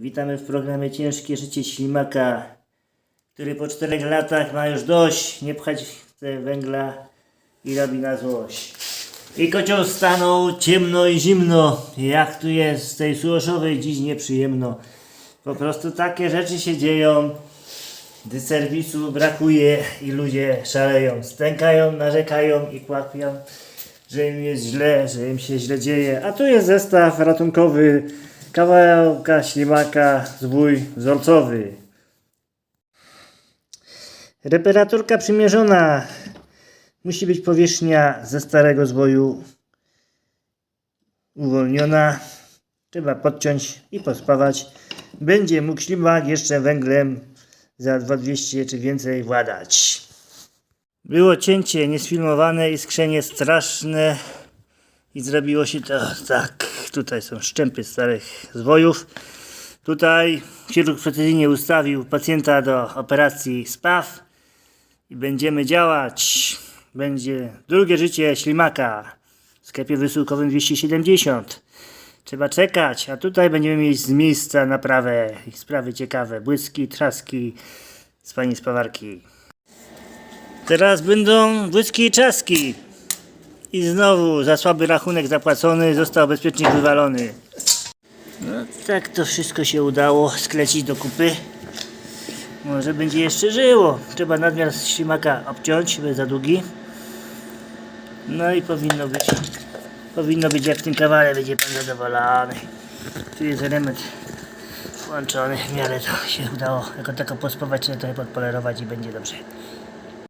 Witamy w programie Ciężkie Życie Ślimaka, który po czterech latach ma już dość, nie pchać chce węgla i robi na złość. I kocioł stanął ciemno i zimno, jak tu jest z tej Sułoszowej dziś nieprzyjemno. Po prostu takie rzeczy się dzieją, gdy serwisu brakuje i ludzie szaleją, stękają, narzekają i kłapią, że im jest źle, że im się źle dzieje. A tu jest zestaw ratunkowy kawałka ślimaka, zwój wzorcowy. Reparaturka przymierzona. Musi być powierzchnia ze starego zwoju uwolniona. Trzeba podciąć i pospawać. Będzie mógł ślimak jeszcze węglem za 2200 czy więcej władać. Było cięcie niesfilmowane i skrzenie straszne i zrobiło się to tak. Tutaj są szczępy starych zwojów. Tutaj chirurg precyzyjnie ustawił pacjenta do operacji SPAW i będziemy działać. Będzie drugie życie ślimaka w sklepie wysyłkowym 270. Trzeba czekać, a tutaj będziemy mieć z miejsca naprawę i sprawy ciekawe, błyski, trzaski z pani spawarki. Teraz będą błyski i trzaski. I znowu za słaby rachunek zapłacony, został bezpiecznik wywalony. No tak to wszystko się udało sklecić do kupy. Może będzie jeszcze żyło. Trzeba nadmiar ślimaka obciąć, bez za długi. No i powinno być. Powinno być jak w tym kawale, będzie pan zadowolony. Tu jest element włączony, w miarę to się udało jako tako pospować, czy trochę podpolerować i będzie dobrze.